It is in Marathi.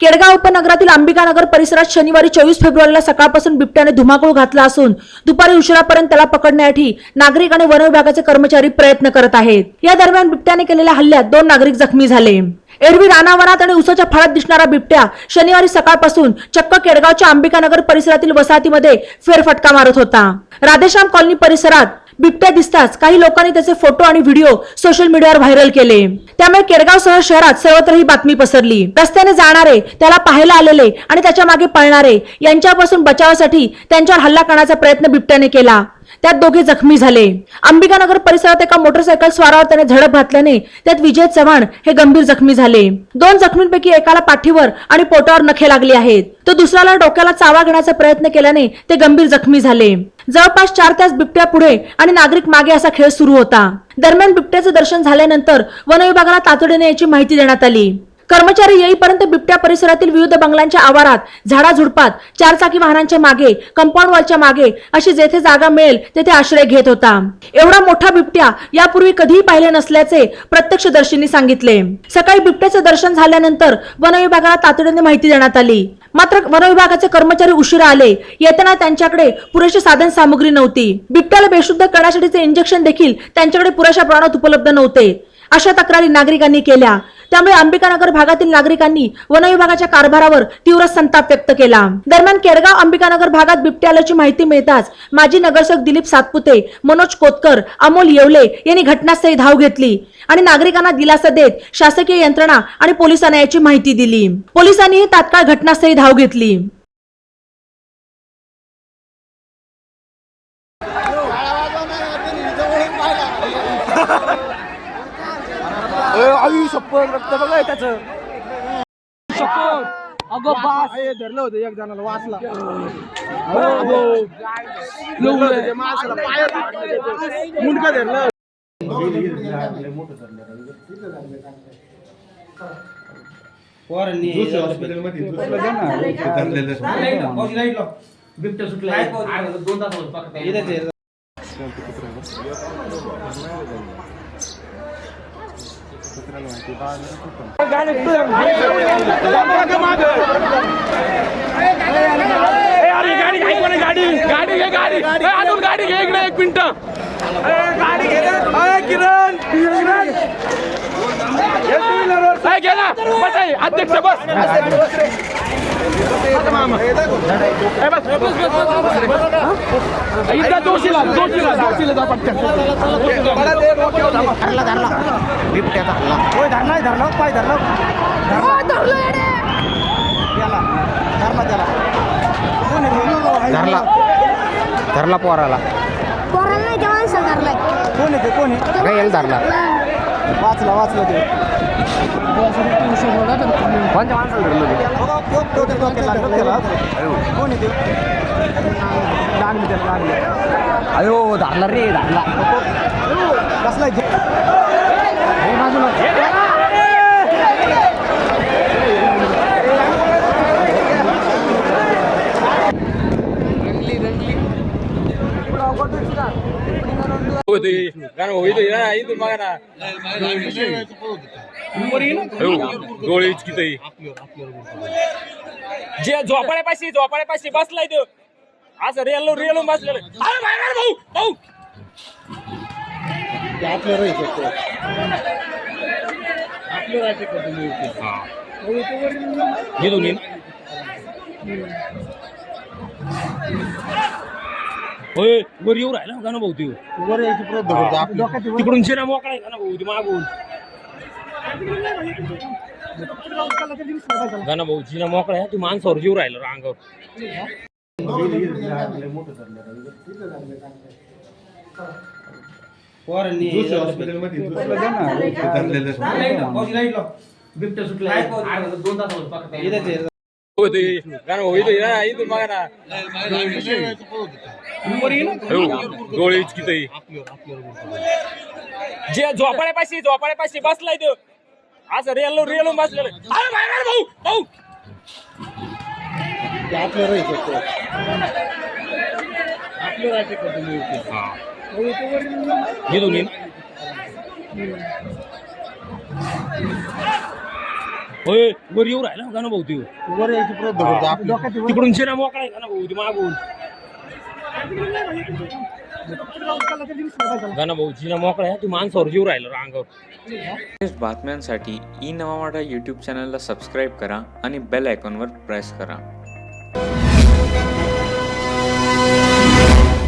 केडगाव उपनगरातील अंबिकानगर परिसरात शनिवारी चोवीस फेब्रुवारीला सकाळपासून बिबट्याने धुमाकूळ घातला असून दुपारी उशिरापर्यंत त्याला पकडण्यासाठी नागरिक आणि वन विभागाचे कर्मचारी प्रयत्न करत आहेत. या दरम्यान बिबट्याने केलेल्या हल्ल्यात दोन नागरिक जखमी झाले. एरवी रानावनात आणि उसाच्या फळात दिसणारा बिबट्या शनिवारी सकाळपासून चक्क केडगावच्या अंबिकानगर परिसरातील वसाहतीमध्ये फेरफटका मारत होता. राधेश्याम कॉलनी परिसरात बिबट्या दिसताच काही लोकांनी त्याचे फोटो आणि व्हिडिओ सोशल मीडियावर व्हायरल केले. त्यामुळे केडगावसह शहरात सर्वत्र ही बातमी पसरली. रस्त्याने जाणारे त्याला पाहायला आलेले आणि त्याच्यामागे पळणारे यांच्यापासून बचावासाठी त्यांच्यावर हल्ला करण्याचा प्रयत्न बिबट्याने केला. त्यात दोघे जखमी झाले. अंबिकानगर परिसरात एका मोटरसायकल स्वारावर त्याने झडप घातल्याने त्यात विजय चव्हाण हे गंभीर जखमी झाले. दोन जखमींपैकी एकाला पाठीवर आणि पोटावर नखे लागले आहेत. तर दुसऱ्याला डोक्याला चावा घेण्याचा प्रयत्न केल्याने ते गंभीर जखमी झाले. जवळपास चार तास बिबट्या पुढे आणि नागरिक मागे असा खेळ सुरू होता. दरम्यान बिबट्याचं दर्शन झाल्यानंतर वन विभागाला तातडीने याची माहिती देण्यात आली. कर्मचारी येईपर्यंत बिबट्या परिसरातील विविध बंगल्यांच्या आवारात झाडाझुडपात चारचाकी वाहनांच्या मागे कंपाऊंड वॉलच्या मागे अशी जेथे जागा मिळेल तेथे आश्रय घेत होता. एवढा मोठा बिबट्या यापूर्वी कधीही पाहिले नसल्याचे प्रत्यक्षदर्शींनी सांगितले. सकाळी बिबट्याचे दर्शन झाल्यानंतर वन विभागाला तातडीने माहिती देण्यात आली. मात्र वन विभागाचे कर्मचारी उशिरा आले. येताना त्यांच्याकडे पुरेशी साधन सामुग्री नव्हती. बिबट्याला बेशुद्ध करण्यासाठीचे इंजेक्शन देखील त्यांच्याकडे पुरेशा प्रमाणात उपलब्ध नव्हते. अशा तक्रारी नागरिकांनी केल्या. त्यामुळे अंबिकानगर भागातील नागरिकांनी वन विभागाच्या कारभारावर तीव्र संताप व्यक्त केला. दरम्यान केडगाव अंबिकानगर भागात बिबटे आल्याची माहिती मिळताच माजी नगरसेवक दिलीप सातपुते मनोज कोतकर अमोल येवले यांनी घटनास्थळी धाव घेतली आणि नागरिकांना दिलासा देत शासकीय यंत्रणा आणि पोलिसांना याची माहिती दिली. पोलिसांनीही तात्काळ घटनास्थळी धाव घेतली. शपथ रक्त बघा त्याचं. शपथ. अगं बास. धरलं होतं एक जणाला वाचला मुंडका धरलं बिबट्या सुटला दोन तास होत पकडता गाडी घे कोणी गाडी गाडी घे गाडी अजून गाडी घे इकडे एक मिनिट गाडी घे किरण किरण गेला बस अध्यक्ष बस ए, बस, बस, बस, बस, बस, बस. इथं जोशीला जोशीला जोशीला जा पटकन धरला धरला बिबट्याचा हल्ला होय धरला धरला पाय धरला त्याला धरला त्याला धरला धरला पोराला. पोराला नाही तेव्हा माणसाला धरलाय. कोण येते कोण आहे? धरला. वाचला वाचला ते. कोणत्या माणसाला धरलं ते? कोण येते लागली त्याला लागली अयो धरला रे धरला. कसला डोळे किती जे झोपाळ्यापाशी झोपाळ्यापाशी बसलाय तो. असं रेलो रेलो बसलेलं. अरे बाहेर भाऊ भाऊ. घे दोन्ही होय वर येऊ राहिला का ना भाऊ तू तिकडून शिरा मोकळा आहे का ना भाऊ ती मागून गाणं भाऊ जिना मोकळा आहे तू माणसावर जीव राहिला रांगावर बिबट्या सुटला दोन तास इथून मागा ना डोळे किती जे झोपाळ्यापाशी झोपाळ्यापाशी बसलाय तो असं रेलो रेलो बसलेलं अरे बाहेर भाऊ भाऊ घे दोन्ही होय वर येऊ राहिला का ना भाऊ तू वर यायची प्रयत्न करतो. आपली तिकडून शिरा मोकळा आहे का ना भाऊ ती मागून गाणं भाऊ शिरा मोकळा आहे तू माणसावर जीव राहिला अंगावर. लेटेस्ट बातम्यांसाठी ई नवा मराठा यूट्यूब चॅनलला सबस्क्राईब करा आणि बेल आयकॉनवर प्रेस करा.